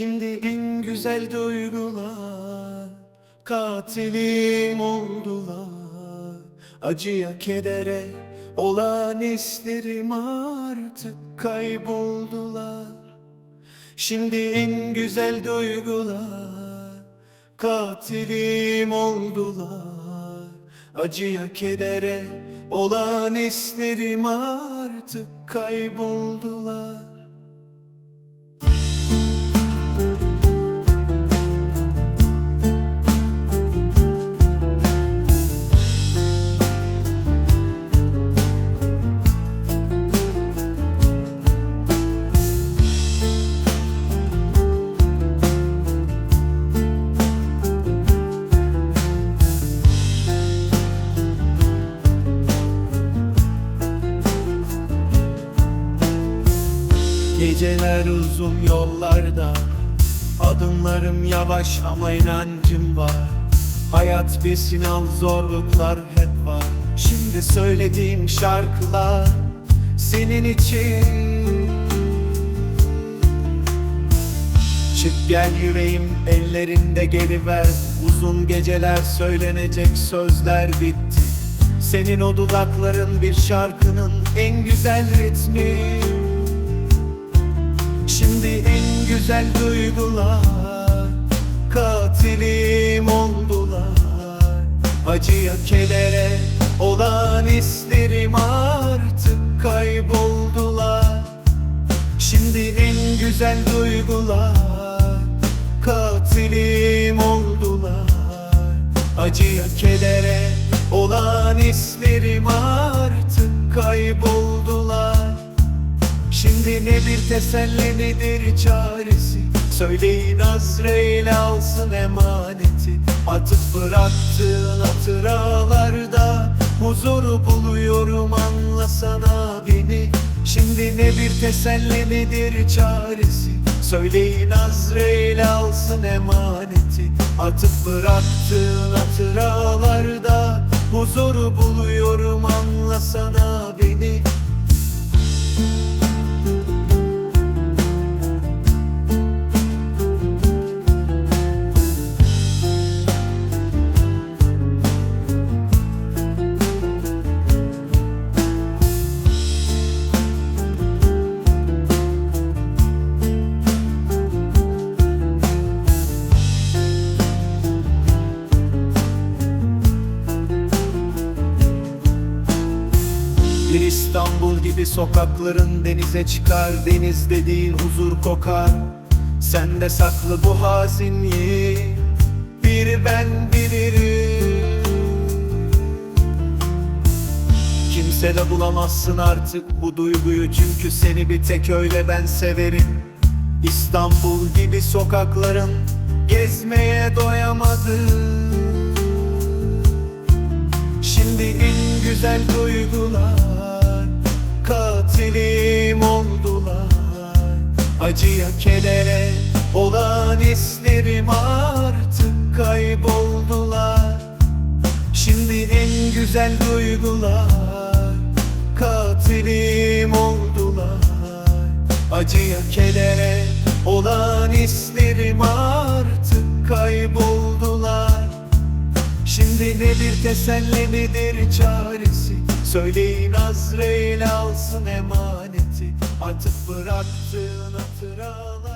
Şimdi en güzel duygular Katilim oldular. Acıya kedere olan isterim artık kayboldular. Şimdi en güzel duygular Katilim oldular. Acıya kedere olan isterim artık kayboldular Geceler uzun yollarda Adımlarım yavaş ama inancım var. Hayat bir sınav zorluklar hep var. Şimdi söylediğim şarkılar Senin için. Çık gel yüreğim ellerinde geri ver. Uzun geceler söylenecek sözler bitti. Senin o dudakların bir şarkının en güzel ritmi Şimdi en güzel duygular Katilim oldular. Acıya kedere olan isterim artık kayboldular. Şimdi en güzel duygular Katilim oldular. Acıya kedere olan isterim artık kayboldular Şimdi ne bir teselli nedir çaresi? Söyleyin Azrail alsın emaneti. Atıp bıraktığın hatıralarda Huzuru buluyorum anlasana beni Şimdi ne bir teselli nedir çaresi? Söyleyin Azrail alsın emaneti. Atıp bıraktığın hatıralarda Huzuru buluyorum anlasana Bir İstanbul gibi sokakların denize çıkar Deniz dediğin huzur kokar. Sende saklı bu hazinliği Bir ben bilirim. Kimse de bulamazsın artık bu duyguyu Çünkü seni bir tek öyle ben severim. İstanbul gibi sokakların Gezmeye doyamadım Şimdi en güzel duygular Acıya kedere olan isterim artık kayboldular. Şimdi en güzel duygular Katilim oldular. Acıya kedere olan isterim artık kayboldular. Şimdi ne bir teselli nedir çaresi? Söyleyin Azrail alsın emaneti Atıp bıraktığın hatıralar